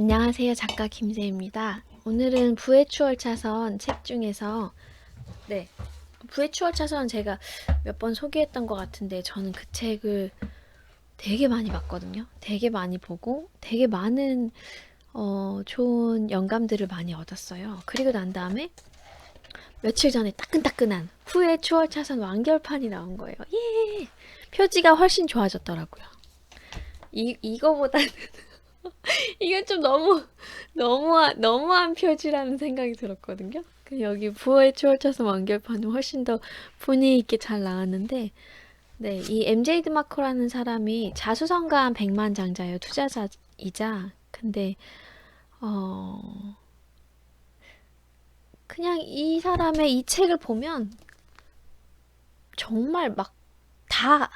안녕하세요. 작가 김세입니다. 오늘은 부의 추월 차선 책 중에서 네 부의 추월 차선 제가 몇 번 소개했던 것 같은데 저는 그 책을 되게 많이 봤거든요. 되게 많이 보고 되게 많은 어, 좋은 영감들을 많이 얻었어요. 그리고 난 다음에 며칠 전에 따끈따끈한 후의 추월 차선 완결판이 나온 거예요. 예! 표지가 훨씬 좋아졌더라고요. 이, 이거보다는 이게 좀 너무 너무한 너무한 표지라는 생각이 들었거든요. 그 여기 부의 추월차선 완결판은 훨씬 더 분위기 있게 잘 나왔는데, 네, 이 MJ 드마커라는 사람이 자수성가한 백만장자예요. 투자자이자. 근데 어 그냥 이 사람의 이 책을 보면 정말 막 다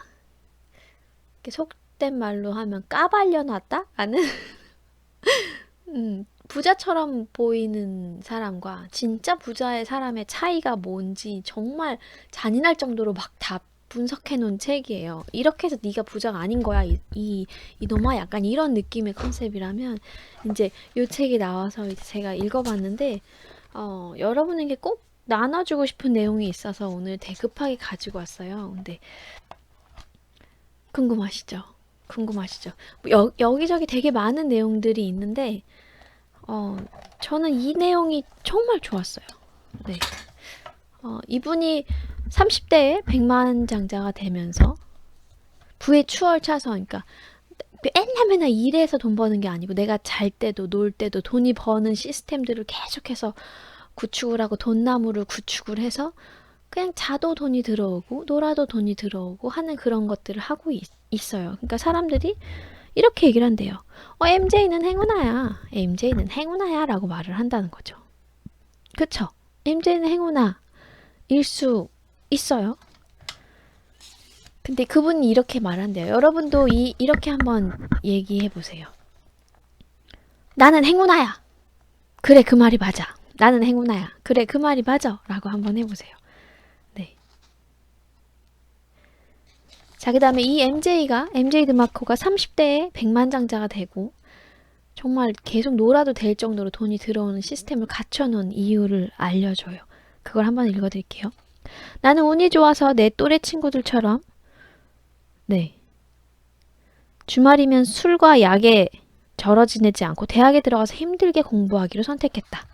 속 된 말로 하면 까발려 놨다? 라는 음, 부자처럼 보이는 사람과 진짜 부자의 사람의 차이가 뭔지 정말 잔인할 정도로 막 다 분석해 놓은 책이에요. 이렇게 해서 네가 부자가 아닌 거야. 이, 이 이놈아 약간 이런 느낌의 컨셉이라면 이제 이 책이 나와서 제가 읽어봤는데 어, 여러분에게 꼭 나눠주고 싶은 내용이 있어서 오늘 대급하게 가지고 왔어요. 근데 궁금하시죠? 궁금하시죠? 여, 여기저기 되게 많은 내용들이 있는데 어, 저는 이 내용이 정말 좋았어요. 네. 어, 이분이 30대에 백만 장자가 되면서 부의 추월 차선, 그러니까 맨날 맨날 일해서 돈 버는 게 아니고 내가 잘 때도 놀 때도 돈이 버는 시스템들을 계속해서 구축을 하고 돈나무를 구축을 해서 그냥 자도 돈이 들어오고 놀아도 돈이 들어오고 하는 그런 것들을 하고 있, 있어요. 그러니까 사람들이 이렇게 얘기를 한대요. 어, MJ는 행운아야. MJ는 행운아야 라고 말을 한다는 거죠. 그쵸? MJ는 행운아일 수 있어요. 근데 그분이 이렇게 말한대요. 여러분도 이, 이렇게 한번 얘기해 보세요. 나는 행운아야. 그래, 그 말이 맞아. 나는 행운아야. 그래, 그 말이 맞아. 라고 한번 해보세요. 자, 그 다음에 이 MJ가, MJ 드마코가 30대에 백만장자가 되고, 정말 계속 놀아도 될 정도로 돈이 들어오는 시스템을 갖춰놓은 이유를 알려줘요. 그걸 한번 읽어드릴게요. 나는 운이 좋아서 내 또래 친구들처럼, 네. 주말이면 술과 약에 절어 지내지 않고 대학에 들어가서 힘들게 공부하기로 선택했다.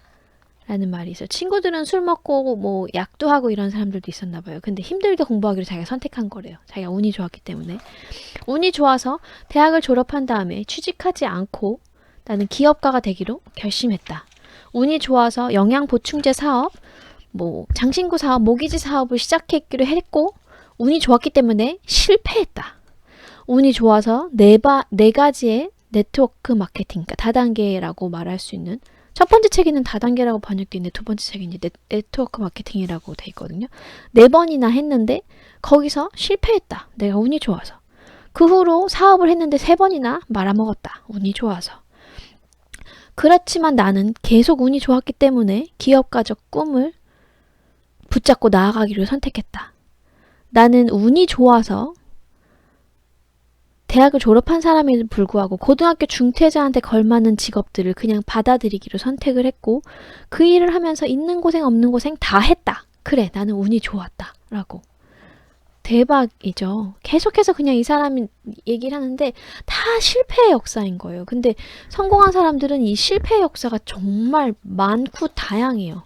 라는 말이 있어요. 친구들은 술 먹고 뭐 약도 하고 이런 사람들도 있었나 봐요. 근데 힘들게 공부하기로 자기가 선택한 거래요. 자기가 운이 좋았기 때문에. 운이 좋아서 대학을 졸업한 다음에 취직하지 않고 나는 기업가가 되기로 결심했다. 운이 좋아서 영양 보충제 사업, 뭐 장신구 사업, 모기지 사업을 시작했기로 했고 운이 좋았기 때문에 실패했다. 운이 좋아서 네, 바, 네 가지의 네트워크 마케팅, 그러니까 다단계라고 말할 수 있는 첫 번째 책에는 다단계라고 번역되어 있는데 두 번째 책은 이제 네, 네트워크 마케팅이라고 돼 있거든요. 네 번이나 했는데 거기서 실패했다. 내가 운이 좋아서. 그 후로 사업을 했는데 세 번이나 말아먹었다. 운이 좋아서. 그렇지만 나는 계속 운이 좋았기 때문에 기업가적 꿈을 붙잡고 나아가기를 선택했다. 나는 운이 좋아서 대학을 졸업한 사람에도 불구하고 고등학교 중퇴자한테 걸맞는 직업들을 그냥 받아들이기로 선택을 했고 그 일을 하면서 있는 고생 없는 고생 다 했다. 그래, 나는 운이 좋았다. 라고. 대박이죠. 계속해서 그냥 이 사람이 얘기를 하는데 다 실패의 역사인 거예요. 근데 성공한 사람들은 이 실패의 역사가 정말 많고 다양해요.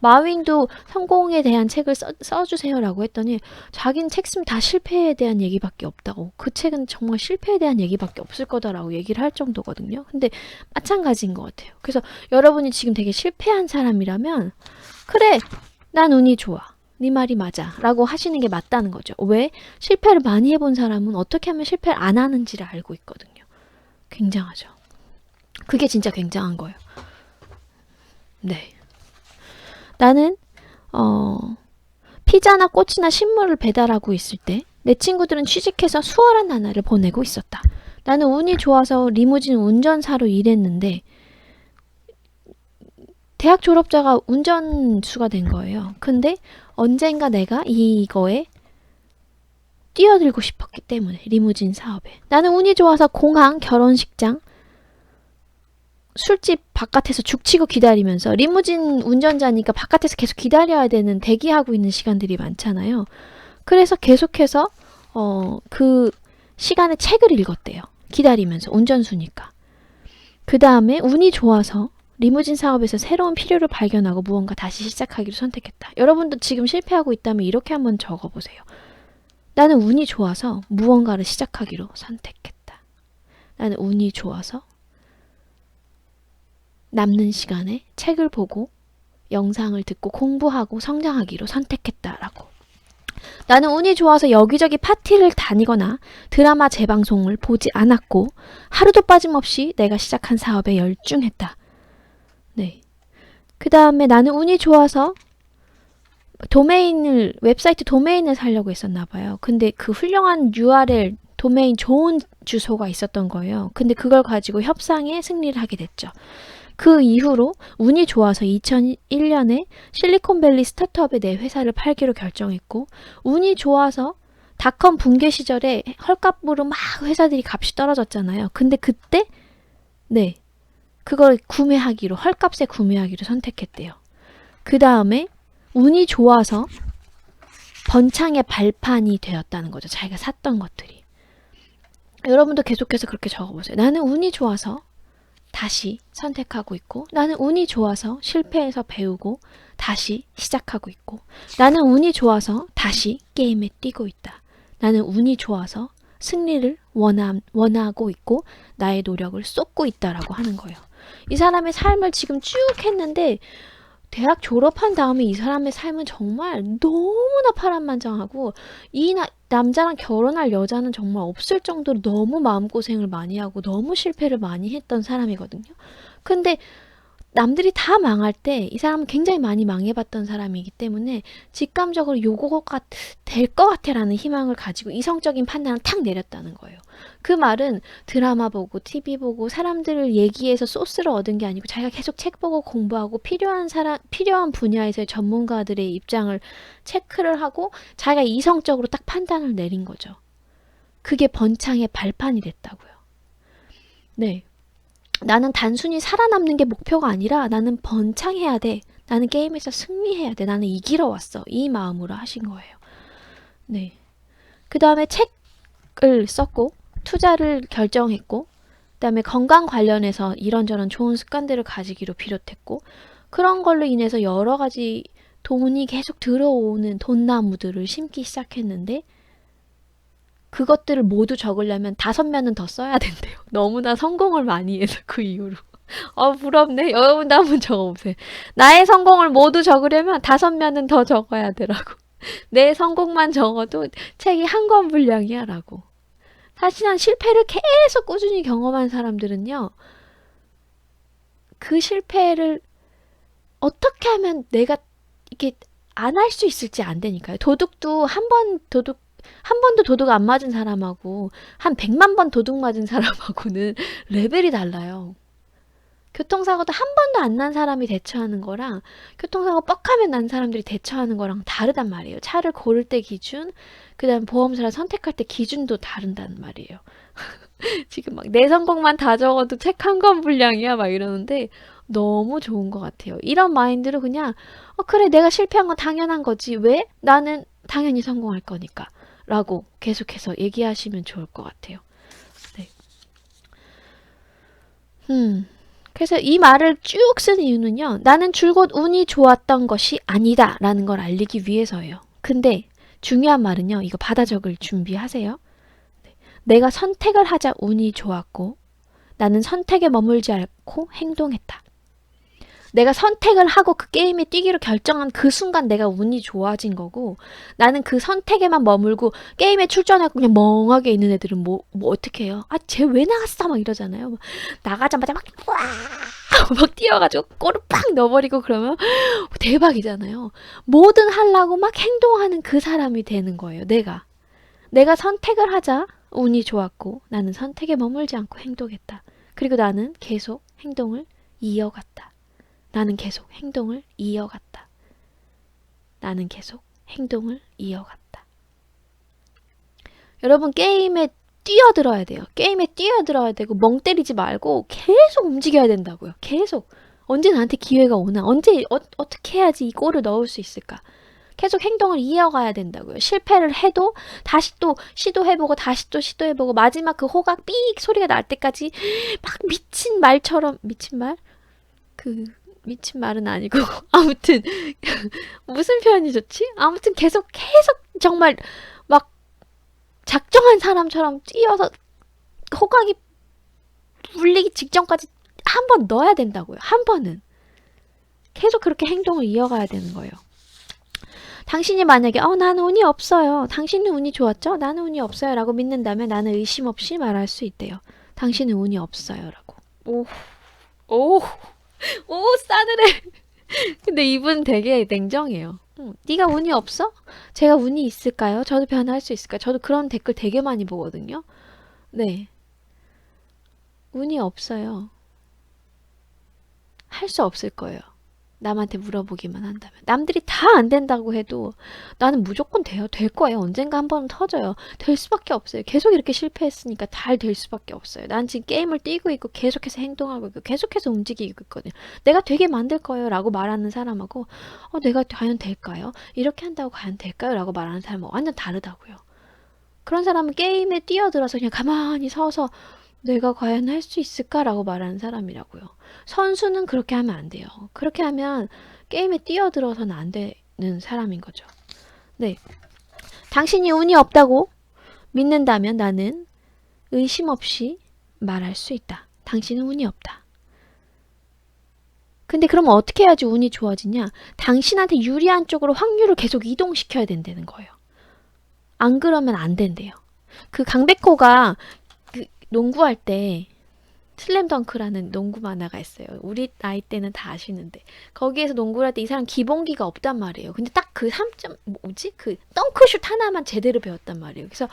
마윈도 성공에 대한 책을 써, 써주세요라고 했더니 자기는 책 쓰면 다 실패에 대한 얘기밖에 없다고 그 책은 정말 실패에 대한 얘기밖에 없을 거다라고 얘기를 할 정도거든요. 근데 마찬가지인 것 같아요. 그래서 여러분이 지금 되게 실패한 사람이라면 그래 난 운이 좋아. 네 말이 맞아. 라고 하시는 게 맞다는 거죠. 왜? 실패를 많이 해본 사람은 어떻게 하면 실패를 안 하는지를 알고 있거든요. 굉장하죠. 그게 진짜 굉장한 거예요. 네. 나는 어 피자나 꽃이나 식물을 배달하고 있을 때 내 친구들은 취직해서 수월한 나날을 보내고 있었다. 나는 운이 좋아서 리무진 운전사로 일했는데 대학 졸업자가 운전수가 된 거예요. 근데 언젠가 내가 이거에 뛰어들고 싶었기 때문에 리무진 사업에 나는 운이 좋아서 공항, 결혼식장 술집 바깥에서 죽치고 기다리면서 리무진 운전자니까 바깥에서 계속 기다려야 되는 대기하고 있는 시간들이 많잖아요. 그래서 계속해서 어, 그 시간에 책을 읽었대요. 기다리면서 운전수니까. 그 다음에 운이 좋아서 리무진 사업에서 새로운 필요를 발견하고 무언가 다시 시작하기로 선택했다. 여러분도 지금 실패하고 있다면 이렇게 한번 적어보세요. 나는 운이 좋아서 무언가를 시작하기로 선택했다. 나는 운이 좋아서 남는 시간에 책을 보고 영상을 듣고 공부하고 성장하기로 선택했다라고. 나는 운이 좋아서 여기저기 파티를 다니거나 드라마 재방송을 보지 않았고 하루도 빠짐없이 내가 시작한 사업에 열중했다. 네. 그 다음에 나는 운이 좋아서 도메인을, 웹사이트 도메인을 살려고 했었나 봐요. 근데 그 훌륭한 URL, 도메인 좋은 주소가 있었던 거예요. 근데 그걸 가지고 협상에 승리를 하게 됐죠. 그 이후로 운이 좋아서 2001년에 실리콘밸리 스타트업에 내 회사를 팔기로 결정했고, 운이 좋아서 닷컴 붕괴 시절에 헐값으로 막 회사들이 값이 떨어졌잖아요. 근데 그때, 네, 그걸 구매하기로, 헐값에 구매하기로 선택했대요. 그 다음에 운이 좋아서 번창의 발판이 되었다는 거죠. 자기가 샀던 것들이. 여러분도 계속해서 그렇게 적어보세요. 나는 운이 좋아서 다시 선택하고 있고, 나는 운이 좋아서 실패해서 배우고 다시 시작하고 있고, 나는 운이 좋아서 다시 게임에 뛰고 있다. 나는 운이 좋아서 승리를 원하, 원하고 있고, 나의 노력을 쏟고 있다라고 하는 거예요. 이 사람의 삶을 지금 쭉 했는데, 대학 졸업한 다음에 이 사람의 삶은 정말 너무나 파란만장하고 이 나- 남자랑 결혼할 여자는 정말 없을 정도로 너무 마음고생을 많이 하고 너무 실패를 많이 했던 사람이거든요. 근데 남들이 다 망할 때 이 사람은 굉장히 많이 망해봤던 사람이기 때문에 직감적으로 요거가 될 것 같아라는 희망을 가지고 이성적인 판단을 탁 내렸다는 거예요. 그 말은 드라마 보고 TV 보고 사람들을 얘기해서 소스를 얻은 게 아니고 자기가 계속 책 보고 공부하고 필요한 사람 필요한 분야에서의 전문가들의 입장을 체크를 하고 자기가 이성적으로 딱 판단을 내린 거죠. 그게 번창의 발판이 됐다고요. 네. 나는 단순히 살아남는 게 목표가 아니라 나는 번창해야 돼. 나는 게임에서 승리해야 돼. 나는 이기러 왔어. 이 마음으로 하신 거예요. 네. 그 다음에 책을 썼고, 투자를 결정했고, 그 다음에 건강 관련해서 이런저런 좋은 습관들을 가지기로 비롯했고, 그런 걸로 인해서 여러 가지 돈이 계속 들어오는 돈나무들을 심기 시작했는데, 그것들을 모두 적으려면 다섯 면은 더 써야 된대요. 너무나 성공을 많이 해서 그 이후로. 어, 부럽네. 여러분도 한번 적어보세요. 나의 성공을 모두 적으려면 다섯 면은 더 적어야 되라고. 내 성공만 적어도 책이 한 권 분량이야 라고. 사실은 실패를 계속 꾸준히 경험한 사람들은요. 그 실패를 어떻게 하면 내가 이게 안 할 수 있을지 안 되니까요. 도둑도 한 번 도둑 한 번도 도둑 안 맞은 사람하고 한 100만 번 도둑 맞은 사람하고는 레벨이 달라요. 교통사고도 한 번도 안 난 사람이 대처하는 거랑 교통사고 뻑하면 난 사람들이 대처하는 거랑 다르단 말이에요. 차를 고를 때 기준, 그 다음 보험사를 선택할 때 기준도 다른다는 말이에요. 지금 막 내 성공만 다 적어도 책 한 권 분량이야 막 이러는데 너무 좋은 것 같아요. 이런 마인드로 그냥 어, 그래 내가 실패한 건 당연한 거지. 왜? 나는 당연히 성공할 거니까. 라고 계속해서 얘기하시면 좋을 것 같아요. 네. 음. 그래서 이 말을 쭉 쓴 이유는요. 나는 줄곧 운이 좋았던 것이 아니다. 라는 걸 알리기 위해서예요. 근데 중요한 말은요. 이거 받아 적을 준비하세요. 네. 내가 선택을 하자 운이 좋았고 나는 선택에 머물지 않고 행동했다. 내가 선택을 하고 그 게임에 뛰기로 결정한 그 순간 내가 운이 좋아진 거고 나는 그 선택에만 머물고 게임에 출전하고 그냥 멍하게 있는 애들은 뭐, 뭐 어떻게 해요? 아, 쟤 왜 나갔어? 막 이러잖아요. 막 나가자마자 막, 와! 막 뛰어가지고 골을 팍 넣어버리고 그러면 대박이잖아요. 뭐든 하려고 막 행동하는 그 사람이 되는 거예요. 내가. 내가 선택을 하자 운이 좋았고 나는 선택에 머물지 않고 행동했다. 그리고 나는 계속 행동을 이어갔다. 나는 계속 행동을 이어갔다. 나는 계속 행동을 이어갔다. 여러분 게임에 뛰어들어야 돼요. 게임에 뛰어들어야 되고 멍 때리지 말고 계속 움직여야 된다고요. 계속. 언제 나한테 기회가 오나? 언제 어, 어떻게 해야지 이 골을 넣을 수 있을까? 계속 행동을 이어가야 된다고요. 실패를 해도 다시 또 시도해보고 다시 또 시도해보고 마지막 그 호각 삑 소리가 날 때까지 막 미친 말처럼 미친 말? 그 미친 말은 아니고 아무튼 무슨 표현이 좋지? 아무튼 계속 계속 정말 막 작정한 사람처럼 뛰어서 호각이 물리기 직전까지 한 번 넣어야 된다고요. 한 번은 계속 그렇게 행동을 이어가야 되는 거예요. 당신이 만약에 어 나는 운이 없어요. 당신은 운이 좋았죠? 나는 운이 없어요라고 믿는다면 나는 의심 없이 말할 수 있대요. 당신은 운이 없어요라고. 오. 오. 오, 싸늘해. 근데 이분 되게 냉정해요. 응, 네가 운이 없어? 제가 운이 있을까요? 저도 변할 수 있을까요? 저도 그런 댓글 되게 많이 보거든요. 네. 운이 없어요. 할 수 없을 거예요. 남한테 물어보기만 한다면. 남들이 다 안 된다고 해도 나는 무조건 돼요. 될 거예요. 언젠가 한 번은 터져요. 될 수밖에 없어요. 계속 이렇게 실패했으니까 잘 될 수밖에 없어요. 난 지금 게임을 뛰고 있고 계속해서 행동하고 있고 계속해서 움직이고 있거든요. 내가 되게 만들 거예요. 라고 말하는 사람하고 어, 내가 과연 될까요? 이렇게 한다고 과연 될까요? 라고 말하는 사람은 완전 다르다고요. 그런 사람은 게임에 뛰어들어서 그냥 가만히 서서 내가 과연 할 수 있을까라고 말하는 사람이라고요. 선수는 그렇게 하면 안 돼요. 그렇게 하면 게임에 뛰어들어서는 안 되는 사람인 거죠. 네. 당신이 운이 없다고 믿는다면 나는 의심 없이 말할 수 있다. 당신은 운이 없다. 근데 그럼 어떻게 해야지 운이 좋아지냐? 당신한테 유리한 쪽으로 확률을 계속 이동시켜야 된다는 거예요. 안 그러면 안 된대요. 그 강백호가 그 농구할 때 슬램덩크라는 농구 만화가 있어요. 우리 나이 때는 다 아시는데 거기에서 농구를 할 때 이 사람 기본기가 없단 말이에요. 근데 딱 그 3점 뭐지? 그 덩크슛 하나만 제대로 배웠단 말이에요. 그래서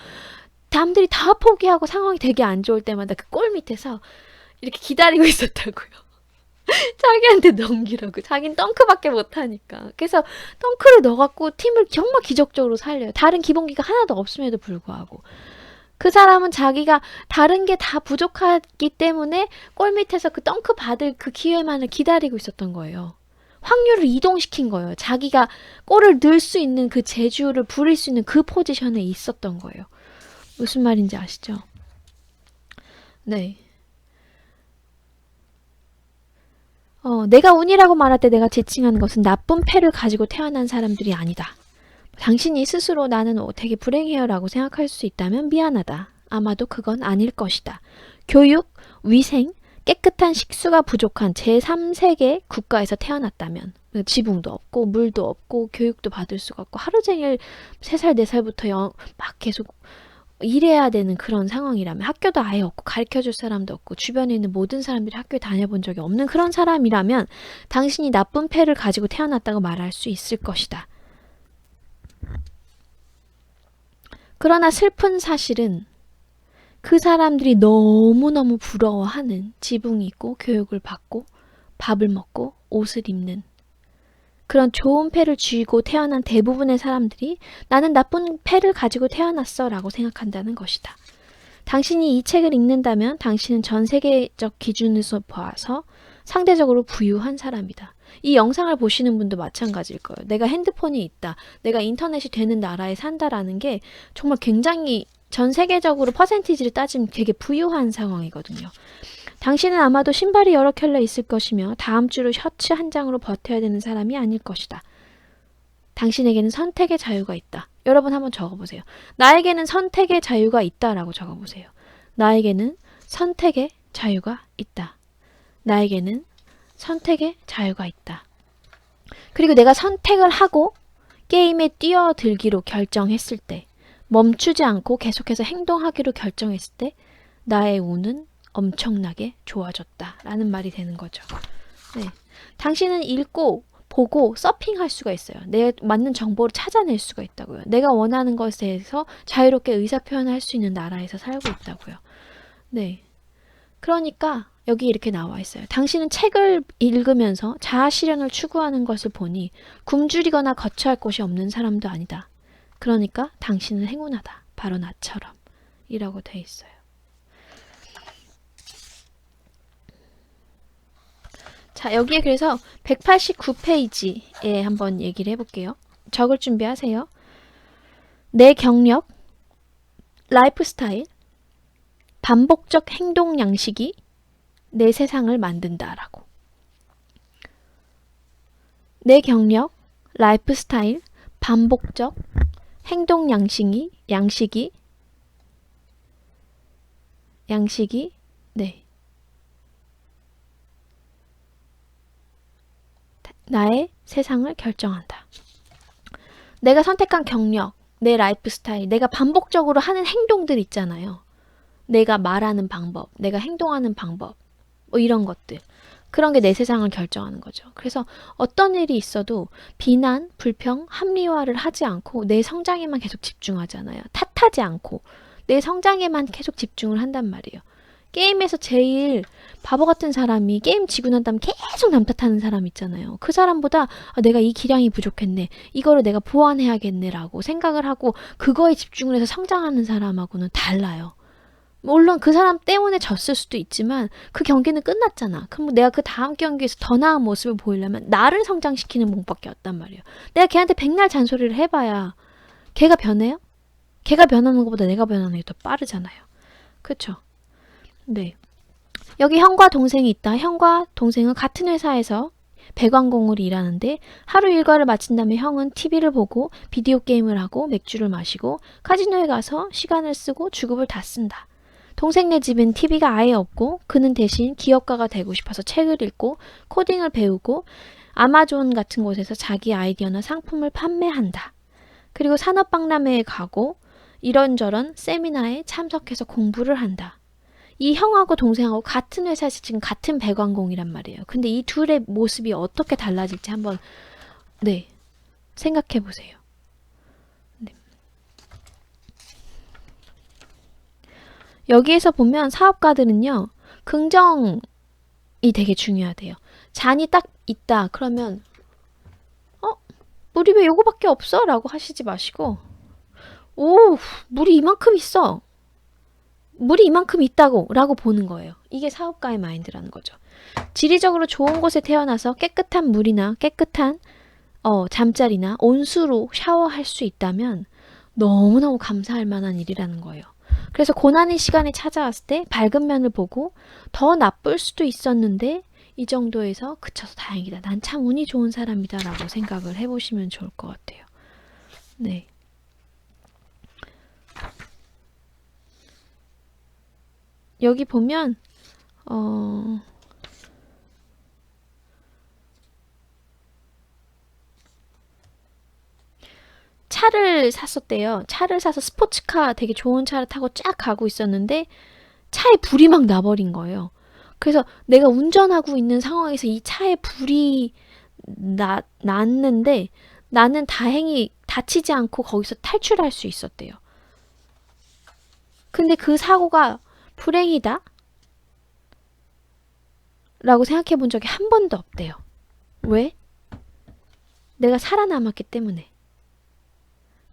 남들이 다 포기하고 상황이 되게 안 좋을 때마다 그 골 밑에서 이렇게 기다리고 있었다고요. 자기한테 넘기라고. 자긴 덩크밖에 못하니까. 그래서 덩크를 넣어갖고 팀을 정말 기적적으로 살려요. 다른 기본기가 하나도 없음에도 불구하고. 그 사람은 자기가 다른 게 다 부족하기 때문에 골 밑에서 그 덩크 받을 그 기회만을 기다리고 있었던 거예요. 확률을 이동시킨 거예요. 자기가 골을 넣을 수 있는 그 재주를 부릴 수 있는 그 포지션에 있었던 거예요. 무슨 말인지 아시죠? 네. 어, 내가 운이라고 말할 때 내가 지칭하는 것은 나쁜 패를 가지고 태어난 사람들이 아니다. 당신이 스스로 나는 어, 되게 불행해요라고 생각할 수 있다면 미안하다. 아마도 그건 아닐 것이다. 교육, 위생, 깨끗한 식수가 부족한 제3세계 국가에서 태어났다면 지붕도 없고 물도 없고 교육도 받을 수가 없고 하루 종일 3살, 4살부터 영, 막 계속 일해야 되는 그런 상황이라면 학교도 아예 없고 가르쳐줄 사람도 없고 주변에 있는 모든 사람들이 학교에 다녀본 적이 없는 그런 사람이라면 당신이 나쁜 패를 가지고 태어났다고 말할 수 있을 것이다. 그러나 슬픈 사실은 그 사람들이 너무너무 부러워하는 지붕이 있고 교육을 받고 밥을 먹고 옷을 입는 그런 좋은 패를 쥐고 태어난 대부분의 사람들이 나는 나쁜 패를 가지고 태어났어 라고 생각한다는 것이다. 당신이 이 책을 읽는다면 당신은 전 세계적 기준에서 봐서 상대적으로 부유한 사람이다. 이 영상을 보시는 분도 마찬가지일 거예요. 내가 핸드폰이 있다. 내가 인터넷이 되는 나라에 산다라는 게 정말 굉장히 전 세계적으로 퍼센티지를 따지면 되게 부유한 상황이거든요. 당신은 아마도 신발이 여러 켤레 있을 것이며 다음 주로 셔츠 한 장으로 버텨야 되는 사람이 아닐 것이다. 당신에게는 선택의 자유가 있다. 여러분 한번 적어보세요. 나에게는 선택의 자유가 있다라고 적어보세요. 나에게는 선택의 자유가 있다. 나에게는 선택의 자유가 있다. 그리고 내가 선택을 하고 게임에 뛰어들기로 결정했을 때, 멈추지 않고 계속해서 행동하기로 결정했을 때, 나의 운은 엄청나게 좋아졌다. 라는 말이 되는 거죠. 네. 당신은 읽고, 보고, 서핑할 수가 있어요. 내 맞는 정보를 찾아낼 수가 있다고요. 내가 원하는 것에 대해서 자유롭게 의사표현할 수 있는 나라에서 살고 있다고요. 네. 그러니까, 여기 이렇게 나와 있어요. 당신은 책을 읽으면서 자아 실현을 추구하는 것을 보니 굶주리거나 거처할 곳이 없는 사람도 아니다. 그러니까 당신은 행운하다. 바로 나처럼. 이라고 돼 있어요. 자, 여기에 그래서 189페이지에 한번 얘기를 해볼게요. 적을 준비하세요. 내 경력, 라이프 스타일, 반복적 행동 양식이 내 세상을 만든다라고. 내 경력, 라이프 스타일, 반복적 행동 양식이 양식이 양식이 네. 나의 세상을 결정한다. 내가 선택한 경력, 내 라이프 스타일, 내가 반복적으로 하는 행동들 있잖아요. 내가 말하는 방법, 내가 행동하는 방법, 뭐 이런 것들. 그런 게 내 세상을 결정하는 거죠. 그래서 어떤 일이 있어도 비난, 불평, 합리화를 하지 않고 내 성장에만 계속 집중하잖아요. 탓하지 않고 내 성장에만 계속 집중을 한단 말이에요. 게임에서 제일 바보 같은 사람이 게임 지고 난 다음 계속 남 탓하는 사람 있잖아요. 그 사람보다 아, 내가 이 기량이 부족했네. 이거를 내가 보완해야겠네라고 생각을 하고 그거에 집중을 해서 성장하는 사람하고는 달라요. 물론 그 사람 때문에 졌을 수도 있지만 그 경기는 끝났잖아. 그럼 내가 그 다음 경기에서 더 나은 모습을 보이려면 나를 성장시키는 방법밖에 없단 말이에요. 내가 걔한테 백날 잔소리를 해봐야 걔가 변해요? 걔가 변하는 것보다 내가 변하는 게 더 빠르잖아요. 그쵸? 네. 여기 형과 동생이 있다. 형과 동생은 같은 회사에서 배관공으로 일하는데 하루 일과를 마친 다음에 형은 TV를 보고 비디오 게임을 하고 맥주를 마시고 카지노에 가서 시간을 쓰고 주급을 다 쓴다. 동생네 집엔 TV가 아예 없고 그는 대신 기업가가 되고 싶어서 책을 읽고 코딩을 배우고 아마존 같은 곳에서 자기 아이디어나 상품을 판매한다. 그리고 산업박람회에 가고 이런저런 세미나에 참석해서 공부를 한다. 이 형하고 동생하고 같은 회사에서 지금 같은 배관공이란 말이에요. 근데 이 둘의 모습이 어떻게 달라질지 한번 네 생각해 보세요. 여기에서 보면 사업가들은요 긍정이 되게 중요하대요. 잔이 딱 있다 그러면 어 물이 왜 요거밖에 없어?라고 하시지 마시고 오 물이 이만큼 있어. 물이 이만큼 있다고 라고 보는 거예요. 이게 사업가의 마인드라는 거죠. 지리적으로 좋은 곳에 태어나서 깨끗한 물이나 깨끗한 어, 잠자리나 온수로 샤워할 수 있다면 너무너무 감사할 만한 일이라는 거예요. 그래서 고난의 시간이 찾아왔을 때 밝은 면을 보고 더 나쁠 수도 있었는데 이 정도에서 그쳐서 다행이다. 난 참 운이 좋은 사람이다 라고 생각을 해보시면 좋을 것 같아요. 네. 여기 보면 어 차를 샀었대요. 차를 사서 스포츠카 되게 좋은 차를 타고 쫙 가고 있었는데 차에 불이 막 나버린 거예요. 그래서 내가 운전하고 있는 상황에서 이 차에 불이 나, 났는데 나는 다행히 다치지 않고 거기서 탈출할 수 있었대요. 근데 그 사고가 불행이다? 라고 생각해 본 적이 한 번도 없대요. 왜? 내가 살아남았기 때문에.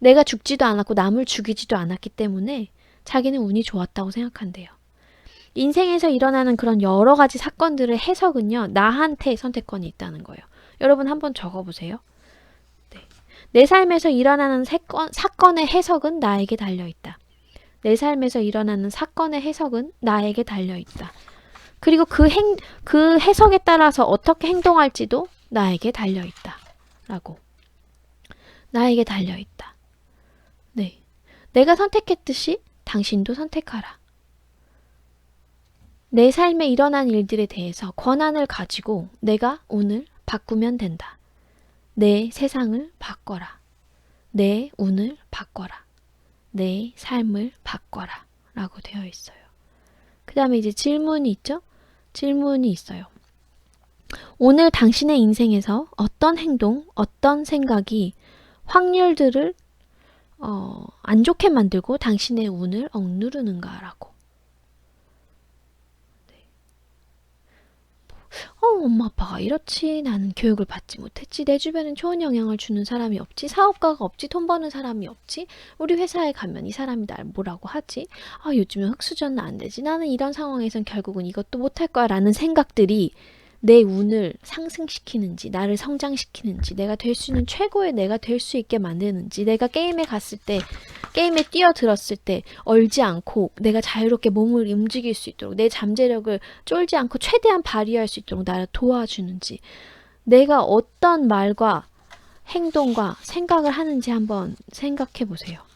내가 죽지도 않았고 남을 죽이지도 않았기 때문에 자기는 운이 좋았다고 생각한대요. 인생에서 일어나는 그런 여러 가지 사건들의 해석은요, 나한테 선택권이 있다는 거예요. 여러분 한번 적어보세요. 네. 내 삶에서 일어나는 사건, 사건의 해석은 나에게 달려있다. 내 삶에서 일어나는 사건의 해석은 나에게 달려 있다. 그리고 그 행, 그 해석에 따라서 어떻게 행동할지도 나에게 달려 있다. 라고. 나에게 달려 있다. 네. 내가 선택했듯이 당신도 선택하라. 내 삶에 일어난 일들에 대해서 권한을 가지고 내가 오늘 바꾸면 된다. 내 세상을 바꿔라. 내 운을 바꿔라. 내 삶을 바꿔라. 라고 되어 있어요. 그 다음에 이제 질문이 있죠? 질문이 있어요. 오늘 당신의 인생에서 어떤 행동, 어떤 생각이 확률들을 어, 안 좋게 만들고 당신의 운을 억누르는가라고. 네. 어, 엄마 아빠가 이렇지 나는 교육을 받지 못했지. 내 주변엔 좋은 영향을 주는 사람이 없지. 사업가가 없지. 돈 버는 사람이 없지. 우리 회사에 가면 이 사람이 날 뭐라고 하지? 아 요즘은 흑수저는 안 되지. 나는 이런 상황에선 결국은 이것도 못할 거야 라는 생각들이 내 운을 상승시키는지 나를 성장시키는지 내가 될 수 있는 최고의 내가 될 수 있게 만드는지 내가 게임에 갔을 때 게임에 뛰어들었을 때 얼지 않고 내가 자유롭게 몸을 움직일 수 있도록 내 잠재력을 쫄지 않고 최대한 발휘할 수 있도록 나를 도와주는지 내가 어떤 말과 행동과 생각을 하는지 한번 생각해 보세요.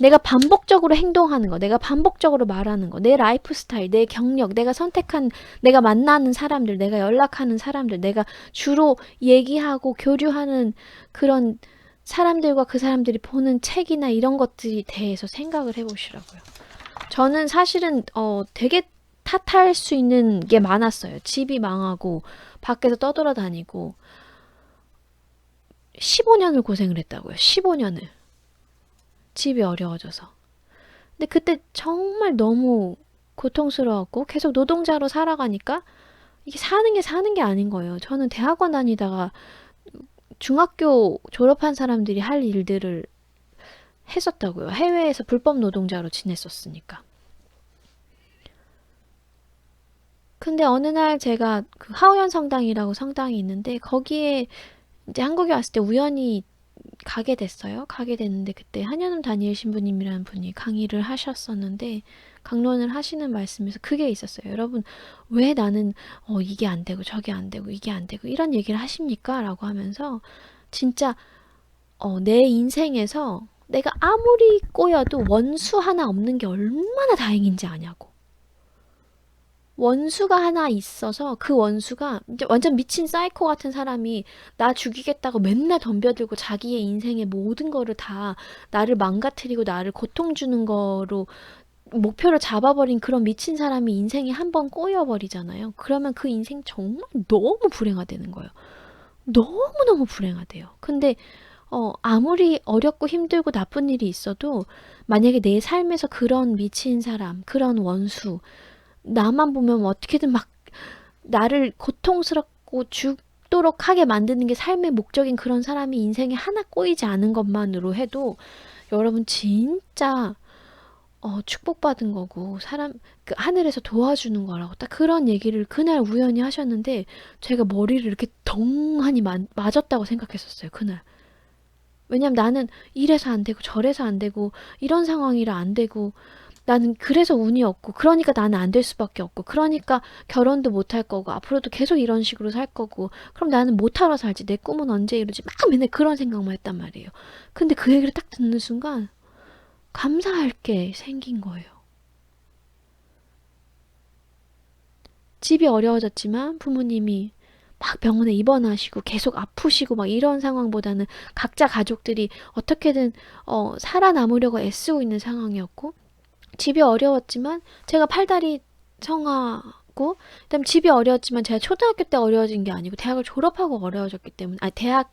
내가 반복적으로 행동하는 거, 내가 반복적으로 말하는 거, 내 라이프 스타일, 내 경력, 내가 선택한, 내가 만나는 사람들, 내가 연락하는 사람들, 내가 주로 얘기하고 교류하는 그런 사람들과 그 사람들이 보는 책이나 이런 것들이 대해서 생각을 해보시라고요. 저는 사실은 어 되게 탓할 수 있는 게 많았어요. 집이 망하고 밖에서 떠돌아다니고 15년을 고생을 했다고요. 15년을. 집이 어려워져서. 근데 그때 정말 너무 고통스러웠고 계속 노동자로 살아가니까 이게 사는 게 사는 게 아닌 거예요. 저는 대학원 다니다가 중학교 졸업한 사람들이 할 일들을 했었다고요. 해외에서 불법 노동자로 지냈었으니까. 근데 어느 날 제가 그 하우연 성당이라고 성당이 있는데 거기에 이제 한국에 왔을 때 우연히 가게 됐어요. 가게 됐는데 그때 한현음 다니엘 신부님이라는 분이 강의를 하셨었는데 강론을 하시는 말씀에서 그게 있었어요. 여러분 왜 나는 어 이게 안 되고 저게 안 되고 이게 안 되고 이런 얘기를 하십니까? 라고 하면서 진짜 어 내 인생에서 내가 아무리 꼬여도 원수 하나 없는 게 얼마나 다행인지 아냐고. 원수가 하나 있어서 그 원수가 완전 미친 사이코 같은 사람이 나 죽이겠다고 맨날 덤벼들고 자기의 인생의 모든 거를 다 나를 망가뜨리고 나를 고통 주는 거로 목표를 잡아버린 그런 미친 사람이 인생에 한 번 꼬여버리잖아요. 그러면 그 인생 정말 너무 불행하다는 거예요. 너무너무 불행하대요. 근데 어, 아무리 어렵고 힘들고 나쁜 일이 있어도 만약에 내 삶에서 그런 미친 사람, 그런 원수, 나만 보면 어떻게든 막 나를 고통스럽고 죽도록 하게 만드는 게 삶의 목적인 그런 사람이 인생에 하나 꼬이지 않은 것만으로 해도 여러분 진짜 어, 축복받은 거고 사람 그 하늘에서 도와주는 거라고 딱 그런 얘기를 그날 우연히 하셨는데 제가 머리를 이렇게 덩하니 마, 맞았다고 생각했었어요 그날. 왜냐면 나는 이래서 안 되고 저래서 안 되고 이런 상황이라 안 되고 나는 그래서 운이 없고 그러니까 나는 안 될 수밖에 없고 그러니까 결혼도 못 할 거고 앞으로도 계속 이런 식으로 살 거고 그럼 나는 못 하러 살지 내 꿈은 언제 이루지 막 맨날 그런 생각만 했단 말이에요. 근데 그 얘기를 딱 듣는 순간 감사할 게 생긴 거예요. 집이 어려워졌지만 부모님이 막 병원에 입원하시고 계속 아프시고 막 이런 상황보다는 각자 가족들이 어떻게든 어, 살아남으려고 애쓰고 있는 상황이었고 집이 어려웠지만 제가 팔다리 청하고 그다음 집이 어려웠지만 제가 초등학교 때 어려워진 게 아니고 대학을 졸업하고 어려워졌기 때문에 아 대학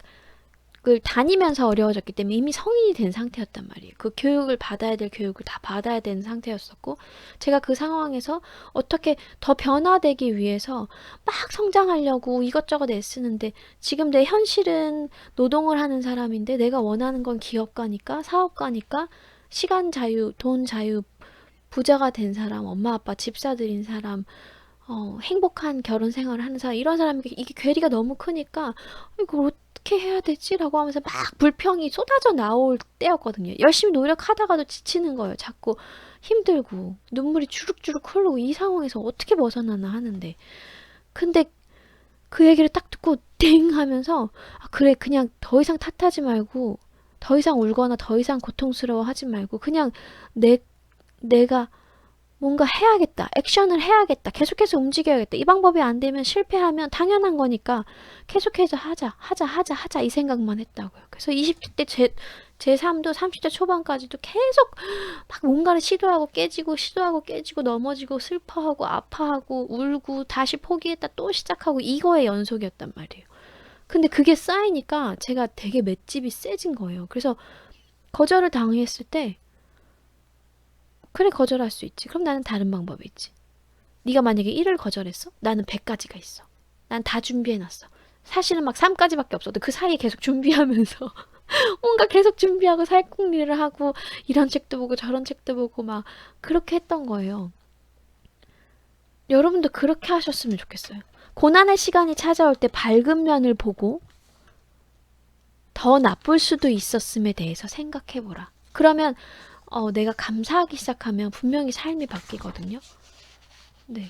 을 다니면서 어려워졌기 때문에 이미 성인이 된 상태였단 말이에요. 그 교육을 받아야 될 교육을 다 받아야 되는 상태였었고 제가 그 상황에서 어떻게 더 변화되기 위해서 막 성장하려고 이것저것 애쓰는데 지금 내 현실은 노동을 하는 사람인데 내가 원하는 건 기업가니까 사업가니까 시간 자유, 돈 자유, 부자가 된 사람, 엄마 아빠 집사들인 사람, 어, 행복한 결혼 생활을 하는 사람, 이런 사람에게 이게 괴리가 너무 크니까 이걸 어떻게 해야 되지라고 하면서 막 불평이 쏟아져 나올 때였거든요. 열심히 노력하다가도 지치는 거예요. 자꾸 힘들고 눈물이 주룩주룩 흐르고 이 상황에서 어떻게 벗어나나 하는데. 근데 그 얘기를 딱 듣고 땡 하면서 아, 그래 그냥 더 이상 탓하지 말고 더 이상 울거나 더 이상 고통스러워 하지 말고 그냥 내 내가 뭔가 해야겠다. 액션을 해야겠다. 계속해서 움직여야겠다. 이 방법이 안 되면 실패하면 당연한 거니까 계속해서 하자, 하자, 하자, 하자 이 생각만 했다고요. 그래서 20대 제, 제 삶도 30대 초반까지도 계속 막 뭔가를 시도하고 깨지고 시도하고 깨지고 넘어지고 슬퍼하고 아파하고 울고 다시 포기했다 또 시작하고 이거의 연속이었단 말이에요. 근데 그게 쌓이니까 제가 되게 맷집이 세진 거예요. 그래서 거절을 당했을 때 그래 거절할 수 있지. 그럼 나는 다른 방법이 있지. 네가 만약에 1을 거절했어? 나는 100가지가 있어. 난 다 준비해놨어. 사실은 막 3까지밖에 없어도 그 사이에 계속 준비하면서 뭔가 계속 준비하고 살궁리를 하고 이런 책도 보고 저런 책도 보고 막 그렇게 했던 거예요. 여러분도 그렇게 하셨으면 좋겠어요. 고난의 시간이 찾아올 때 밝은 면을 보고 더 나쁠 수도 있었음에 대해서 생각해보라. 그러면 어, 내가 감사하기 시작하면 분명히 삶이 바뀌거든요. 네.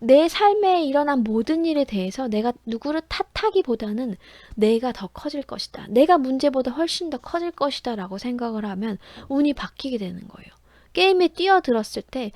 내 삶에 일어난 모든 일에 대해서 내가 누구를 탓하기보다는 내가 더 커질 것이다. 내가 문제보다 훨씬 더 커질 것이다. 라고 생각을 하면 운이 바뀌게 되는 거예요. 게임에 뛰어들었을 때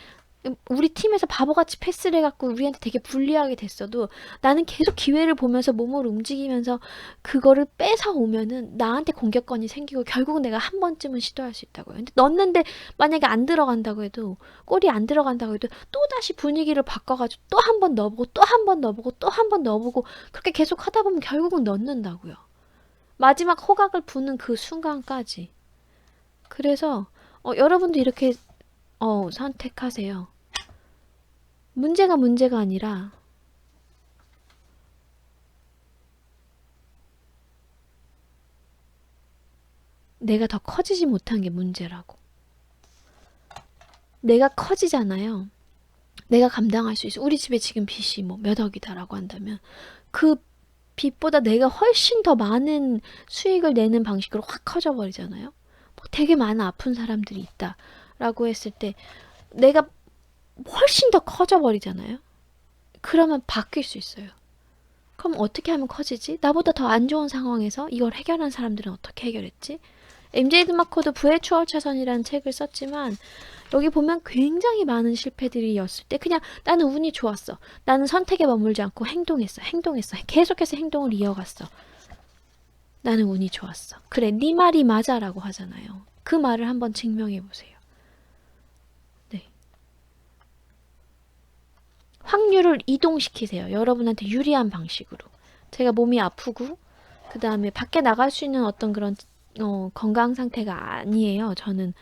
우리 팀에서 바보같이 패스를 해갖고 우리한테 되게 불리하게 됐어도 나는 계속 기회를 보면서 몸을 움직이면서 그거를 뺏어 오면은 나한테 공격권이 생기고 결국 내가 한 번쯤은 시도할 수 있다고요. 근데 넣었는데 만약에 안 들어간다고 해도 골이 안 들어간다고 해도 또 다시 분위기를 바꿔가지고 또 한 번 넣어보고 또 한 번 넣어보고 또 한 번 넣어보고 그렇게 계속 하다 보면 결국은 넣는다고요. 마지막 호각을 부는 그 순간까지. 그래서 어, 여러분도 이렇게 어, 선택하세요. 문제가 문제가 아니라 내가 더 커지지 못한 게 문제라고. 내가 커지잖아요. 내가 감당할 수 있어. 우리 집에 지금 빚이 뭐 몇 억이다라고 한다면 그 빚보다 내가 훨씬 더 많은 수익을 내는 방식으로 확 커져 버리잖아요. 뭐 되게 많은 아픈 사람들이 있다라고 했을 때 내가 훨씬 더 커져 버리잖아요. 그러면 바뀔 수 있어요. 그럼 어떻게 하면 커지지? 나보다 더 안 좋은 상황에서 이걸 해결한 사람들은 어떻게 해결했지? MJ 드마코도 부의 추월 차선이라는 책을 썼지만 여기 보면 굉장히 많은 실패들이었을 때 그냥 나는 운이 좋았어. 나는 선택에 머물지 않고 행동했어. 행동했어. 계속해서 행동을 이어갔어. 나는 운이 좋았어. 그래, 네 말이 맞아라고 하잖아요. 그 말을 한번 증명해 보세요. 네. 확률을 이동시키세요. 여러분한테 유리한 방식으로. 제가 몸이 아프고 그 다음에 밖에 나갈 수 있는 어떤 그런 어, 건강 상태가 아니에요. 저는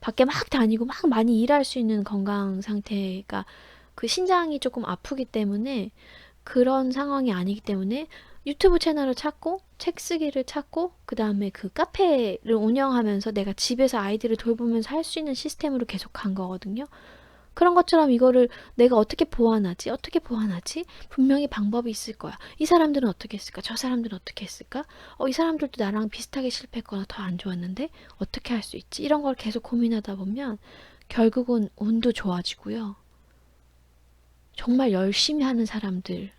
밖에 막 다니고 막 많이 일할 수 있는 건강 상태가 그 신장이 조금 아프기 때문에 그런 상황이 아니기 때문에 유튜브 채널을 찾고 책 쓰기를 찾고 그 다음에 그 카페를 운영하면서 내가 집에서 아이들을 돌보면서 할 수 있는 시스템으로 계속 간 거거든요. 그런 것처럼 이거를 내가 어떻게 보완하지? 어떻게 보완하지? 분명히 방법이 있을 거야. 이 사람들은 어떻게 했을까? 저 사람들은 어떻게 했을까? 어, 이 사람들도 나랑 비슷하게 실패했거나 더 안 좋았는데 어떻게 할 수 있지? 이런 걸 계속 고민하다 보면 결국은 운도 좋아지고요. 정말 열심히 하는 사람들,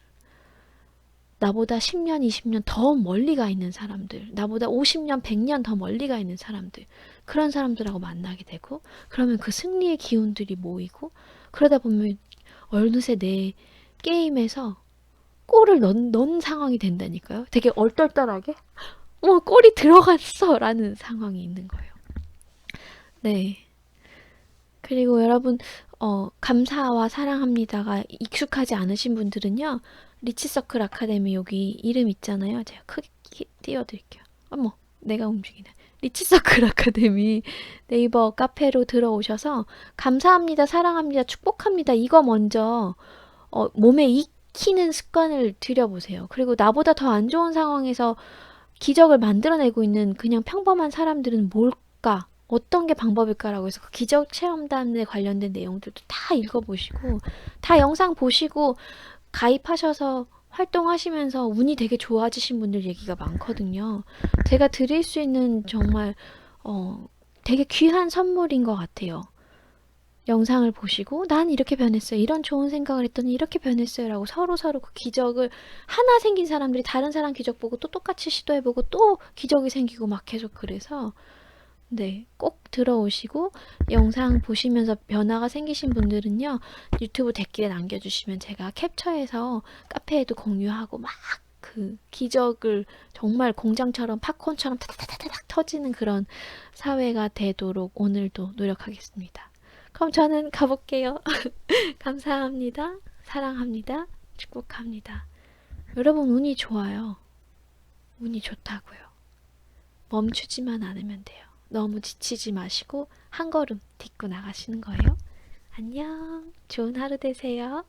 나보다 10년, 20년 더 멀리 가 있는 사람들, 나보다 50년, 100년 더 멀리 가 있는 사람들, 그런 사람들하고 만나게 되고, 그러면 그 승리의 기운들이 모이고, 그러다 보면 어느새 내 게임에서 골을 넣은, 넣은 상황이 된다니까요. 되게 얼떨떨하게, 어, 골이 들어갔어! 라는 상황이 있는 거예요. 네. 그리고 여러분, 어, 감사와 사랑합니다가 익숙하지 않으신 분들은요, 리치서클 아카데미 여기 이름 있잖아요. 제가 크게 띄워드릴게요. 어머, 내가 움직이네. 리치서클 아카데미 네이버 카페로 들어오셔서 감사합니다, 사랑합니다, 축복합니다. 이거 먼저 어, 몸에 익히는 습관을 들여보세요. 그리고 나보다 더 안 좋은 상황에서 기적을 만들어내고 있는 그냥 평범한 사람들은 뭘까? 어떤 게 방법일까라고 해서 그 기적 체험단에 관련된 내용들도 다 읽어보시고 다 영상 보시고 가입하셔서 활동하시면서 운이 되게 좋아지신 분들 얘기가 많거든요. 제가 드릴 수 있는 정말 어, 되게 귀한 선물인 것 같아요. 영상을 보시고 난 이렇게 변했어요. 이런 좋은 생각을 했더니 이렇게 변했어요. 라고 서로 서로 그 기적을 하나 생긴 사람들이 다른 사람 기적 보고 또 똑같이 시도해보고 또 기적이 생기고 막 계속 그래서 네, 꼭 들어오시고 영상 보시면서 변화가 생기신 분들은요. 유튜브 댓글에 남겨주시면 제가 캡처해서 카페에도 공유하고 막 그 기적을 정말 공장처럼 팝콘처럼 타타타타닥 터지는 그런 사회가 되도록 오늘도 노력하겠습니다. 그럼 저는 가볼게요. 감사합니다. 사랑합니다. 축복합니다. 여러분 운이 좋아요. 운이 좋다고요. 멈추지만 않으면 돼요. 너무 지치지 마시고 한 걸음 딛고 나가시는 거예요. 안녕. 좋은 하루 되세요.